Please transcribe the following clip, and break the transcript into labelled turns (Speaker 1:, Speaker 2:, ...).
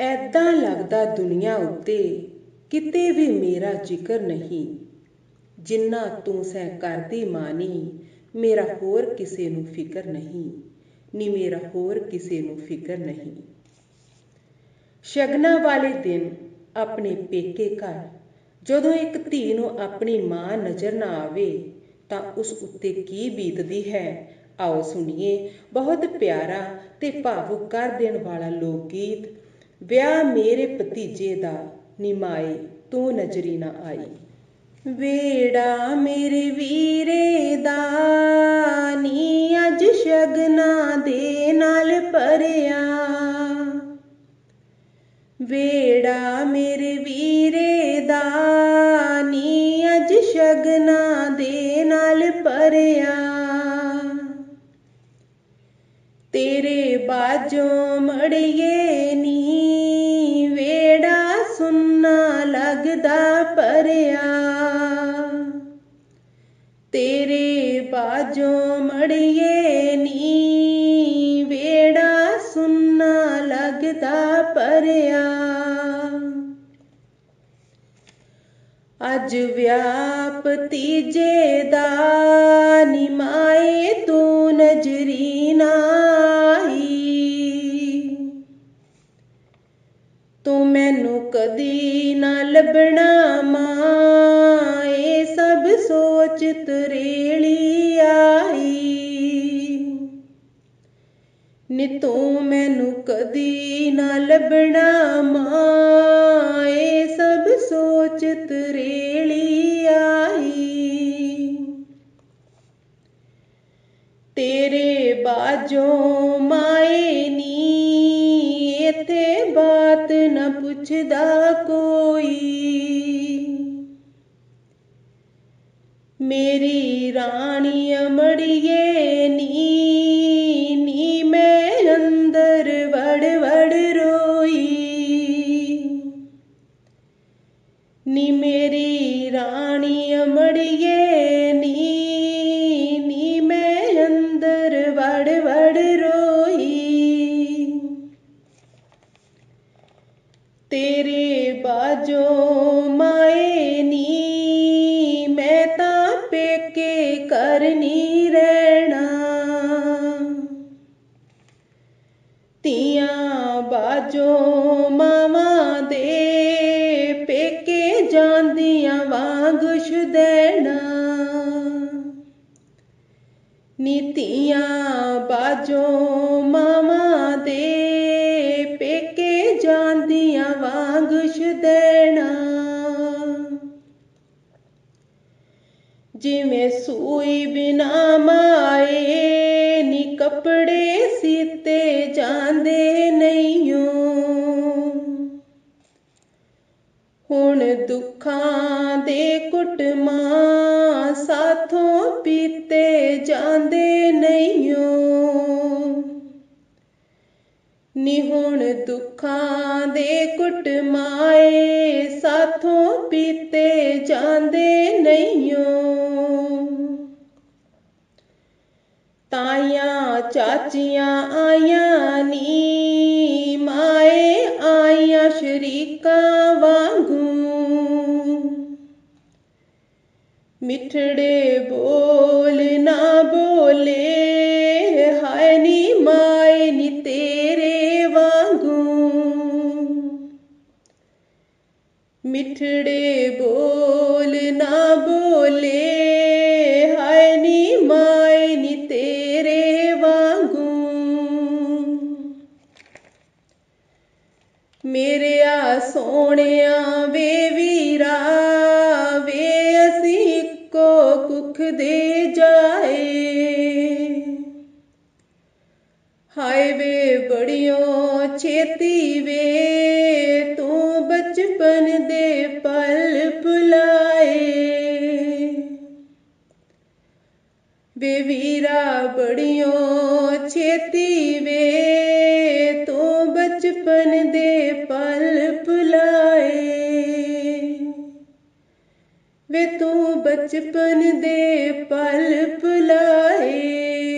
Speaker 1: ਐਦਾਂ ਲੱਗਦਾ ਦੁਨੀਆ ਉੱਤੇ ਕਿਤੇ ਵੀ ਮੇਰਾ ਜ਼ਿਕਰ ਨਹੀਂ। ਜਿੰਨਾ ਤੂੰ ਸਹਿ ਕਰਦੀ ਮਾਨੀ, ਮੇਰਾ ਹੋਰ ਕਿਸੇ ਨੂੰ ਫਿਕਰ ਨਹੀਂ, ਨੀ ਮੇਰਾ ਹੋਰ ਕਿਸੇ ਨੂੰ ਫਿਕਰ ਨਹੀਂ। ਸ਼ਗਨਾਂ ਵਾਲੇ ਦਿਨ ਆਪਣੇ ਪੇਕੇ ਘਰ, ਜਦੋਂ ਇੱਕ ਧੀ ਨੂੰ ਆਪਣੀ ਮਾਂ ਨਜ਼ਰ ਨਾ ਆਵੇ, ਤਾਂ ਉਸ ਉੱਤੇ ਕੀ ਬੀਤਦੀ ਹੈ? ਆਓ ਸੁਣੀਏ, ਬਹੁਤ ਪਿਆਰਾ ਤੇ ਭਾਵੁਕ ਕਰ ਦੇਣ ਵਾਲਾ ਲੋਕ ਗੀਤ ਵਿਆਹ ਮੇਰੇ ਭਤੀਜੇ ਦਾ ਨਿਮਾਏ ਤੂੰ ਨਜ਼ਰੀ ਨਾ ਆਈ। ਵੇੜਾ ਮੇਰੇ ਵੀਰੇ ਦਾ ਨੀ ਅੱਜ ਸ਼ਗਨਾ ਦੇ ਨਾਲ ਭਰਿਆ। ਵੇੜਾ ਮੇਰੇ ਵੀਰੇ ਦਾ ਨੀ ਅੱਜ ਸ਼ਗਨਾ ਦੇ ਨਾਲ ਭਰਿਆ। ਤੇਰੇ ਬਾਝੋਂ ਮੜੀਏ ਨੀ ਤੇਰੇ ਬਾਝੋਂ ਮੜੀਏ ਨੀ, ਵੇੜਾ ਸੁੰਨਾ ਲੱਗਦਾ ਪਰਿਆ। ਅੱਜ ਵਿਆਹ ਭਤੀਜੇ ਦਾ ਨਿਮਾਏ ਤੂੰ ਨਜ਼ਰੀ ਨਾ ਤੂੰ ਮੈਨੂੰ ਕਦੀ ਨਾ ਲੱਭਣਾ ਮਾਂ ਸਭ ਸੋਚ ਤਰੇਲੀ ਆਈ। ਨੀ ਤੂੰ ਮੈਨੂੰ ਕਦੀ ਨਾ ਲੱਭਣਾ ਮਾਂ ਇਹ ਸਭ ਸੋਚ ਤਰੇਲੀ ਆਈ। ਤੇਰੇ ਬਾਝੋਂ ਮਾਏ ਨੀ, ਇਥੇ ਬਾਤ ਨਾ ਪੁੱਛਦਾ ਮੇਰੀ ਰਾਣੀ ਅਮੜੀਏ, ਨੀ ਨੀ ਮੈਂ ਅੰਦਰ ਵੜ ਵੜ ਰੋਈ। ਨੀ ਮੇਰੀ ਰਾਣੀ ਅਮੜੀਏ, ਨੀ ਨੀ ਮੈਂ ਅੰਦਰ ਵੜ ਵੜ ਪੇਕੇ ਕਰਨੀ ਰਹਿਣਾ ਤੀਆਂ ਬਾਝੋਂ ਮਾਵਾਂ ਦੇ ਪੇਕੇ ਜਾਂਦੀਆਂ ਵਾਂਗ ਸ਼ੁਦੈਣਾ ਨੀਤੀਆਂ ਬਾਝੋਂ ਮਾਵਾਂ ਦੇ ਪੇਕੇ ਜਾਂਦੀਆਂ ਵਾਂਗ ਸ਼ੁਦੈਣਾ ਜਿਵੇਂ ਸੂਈ ਬਿਨਾ ਮਾਏ ਨੀ ਕੱਪੜੇ ਸੀਤੇ ਜਾਂਦੇ ਨਹੀਂਓ ਹੁਣ ਦੁੱਖਾਂ ਦੇ ਕੁੱਟਮਾਂ ਸਾਥੋਂ ਪੀਤੇ ਜਾਂਦੇ ਨਹੀਂਓ ਨੀ ਹੁਣ ਦੁੱਖਾਂ ਦੇ ਕੁੱਟ ਮਾਏ, ਸਾਥੋਂ ਪੀਤੇ ਜਾਂਦੇ ਨਹੀਂਓ ਤਾਈਆਂ ਚਾਚੀਆਂ ਆਈਆਂ ਨੀ, ਮਾਏ ਆਈਆਂ ਸ਼ਰੀਕਾਂ ਵਾਂਗੂ। ਮਿੱਠੜੇ ਬੋਲ ਨਾ ਬੋਲੇ, ਹਾਏ ਨੀ ਮਾਏ ਨੀ ਤੇ ਮਿੱਠੜੇ ਬੋਲ ਨਾ ਬੋਲੇ, ਹਾਏ ਨੀ ਮਾਏ ਨੀ ਤੇਰੇ ਵਾਂਗੂ। ਮੇਰੇ ਆ ਸੋਹਣਿਆ ਵੇ ਵੀਰਾ, ਵੇ ਅਸੀਂ ਕੋ ਕੁਖ ਦੇ ਜਾਏ। ਹਾਏ ਵੇ ਬੜਿਓ ਛੇਤੀ ਵੇ, ਤੂੰ ਬਚਪਨ ਦੇ ਵੇ ਵੀਰਾ ਬੜਿਓ ਛੇਤੀ ਵੇ, ਤੂੰ ਬਚਪਨ ਦੇ ਪਲ ਭੁਲਾਏ। ਵੇ ਤੂੰ ਬਚਪਨ ਦੇ ਪਲ ਭੁਲਾਏ।